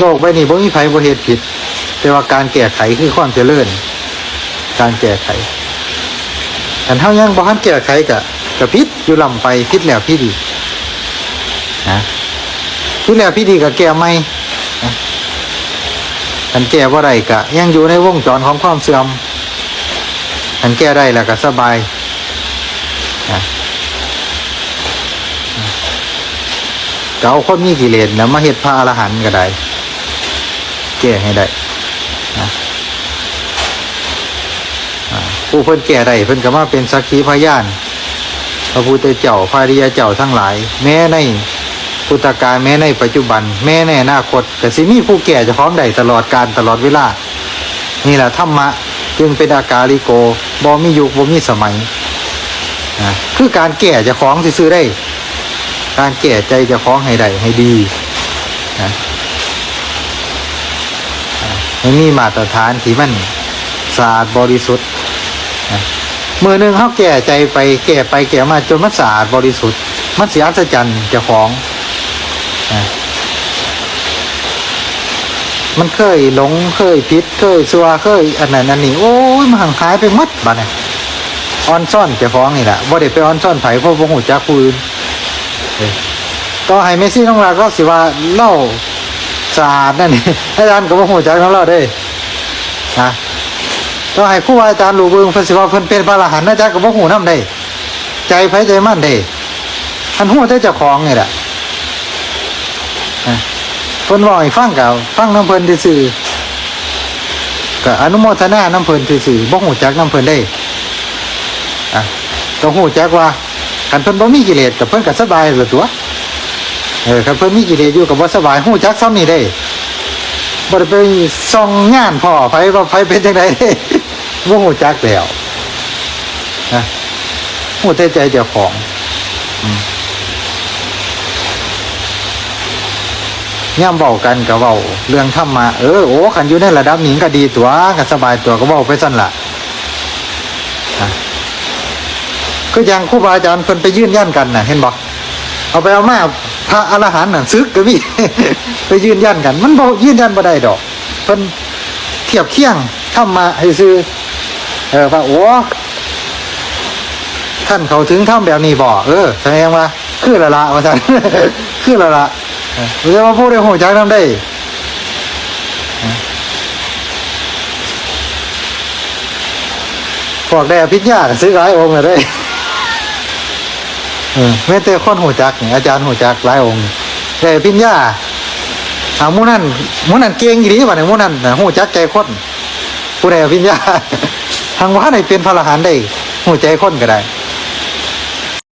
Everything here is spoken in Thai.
โลกใบนี้บ่มีไผบ่เฮ็ดผิด แต่ว่าการแก้ไขคือความเจริญ การแก้ไขแต่เฮายังบ่ทันแก้ไขก็ก็ผิดอยู่ลำไปผิดแล้วผิดอีกนะผิดแล้วผิดอีกก็แก้ใหม่ขันแก้บ่ได้ก็ยังอยู่ในวงจรของความเสื่อมคันแก้ได้แล้วก็สบายนะก็เอาคนมีกิเลสแล้วมาเฮ็ดพระอรหันต์ก็ได้ แก้ให้ได้ผู้เพิ่นแก้ได้เพิ่นก็มาเป็นสักขีพยาน พระพุทธเจ้าพระริยเจ้าทั้งหลาย แม้ในพุทธกาลแม้ในปัจจุบัน แม้ในอนาคตแต่สิมีผู้แก่จะพร้อมได้ตลอดการตลอดเวลา นี่แหละธรรมะจึงเป็นอากาลิโกบ่มียุคบ่มีสมัยคือการแก่จะของซื้อได้ การแก่ใจจะของให้ได้ให้ดีนะ ให้มีมาตรฐานที่มันสะอาดบริสุทธิ์นะมือหนึ่งเขาแก่ใจไปแก่ไปแก่มาจนมันสะอาดบริสุทธิ์ มันเสียอัศจรรย์เจ้าของ มันเคยหลงเคยผิดเคยซัวเคยอันนั้นอันนี้ โอ้ยมันห่างหายไปมัดบ้าเนี่ยออนซ่อนเจ้าของนี่แหละบ่ได้ไปออนซ่อนไผ่พราะบ่หูจักคูนเอ้ยต่อให้เมซี่น้องรักเราสิว่าเล่า สะอาดนั่นนี่อาจารย์ก็บ่ฮู้จักของเราเด้นะต้องให้ครูอาจารย์รู้เบิ่งเพิ่นสิว่าเพิ่นเป็นพระอรหันต์อาจารย์ก็บ่ฮู้นำได้ ใจไผใจมันเด้ท่านฮู้แต่เจ้าของนี่แหละนะเพิ่นเว้าให้ฟังก็ฟังนำเพิ่นซื่อๆก็อนุโมทนาน้ำเพิ่นซื่อๆบ่ฮู้จักน้ำเพิ่นได้อะต้องฮู้จักว่าคันเพิ่นบ่มีกิเลสก็เพิ่นก็สบายละตัว เออครับเพิ่นมีกิเลสอยู่กับว่าสบายหู้จักซ้ำนี่ได้บ่ได้ไปส่องงานพ่อไผว่าไผเป็นจังไดเด้บ่ฮู้จักแล้วนะฮู้แต่ใจเจ้าของย่ำเว้ากันก็เว้าเรื่องธรรมะเออโอ้คันอยู่ในระดับหนี้ก็ดีตัวก็สบายตัวก็เว้าไปซั่นละนะคืออย่างครูบาอาจารย์เพิ่นไปยื่นยันกันนะเห็นบ่เอาไปเอามา พระอรหันต์น่ะซึกก็มีไปยืนยันกัน มันบ่ยืนยันบ่ได้ดอกเพิ่นเทียบเคียงทำมาให้ซื้อเออว่าโอ้ท่านเขาถึงทำแบบนี้บ่เออแสดงว่าคือละละว่าซั่นคือละละเออเรียกว่าผู้ได้ฮู้จักนำได้เออพวกได้อภิญญาซื้อหลายองค์เลย เมเออแม้แต่คนหูจักเนี่ยอาจารย์หัวจักหลายองค์แต่พิญญาถามมูนั่นมูนั่นเก่งอยู่ดีป่าเนี่ยมูนั่นน่ะหูจักใจคนผู้ใดเอาพิญญาทางว่าไหนเป็นพระอรหันต์ได้หัวใจคนก็ได้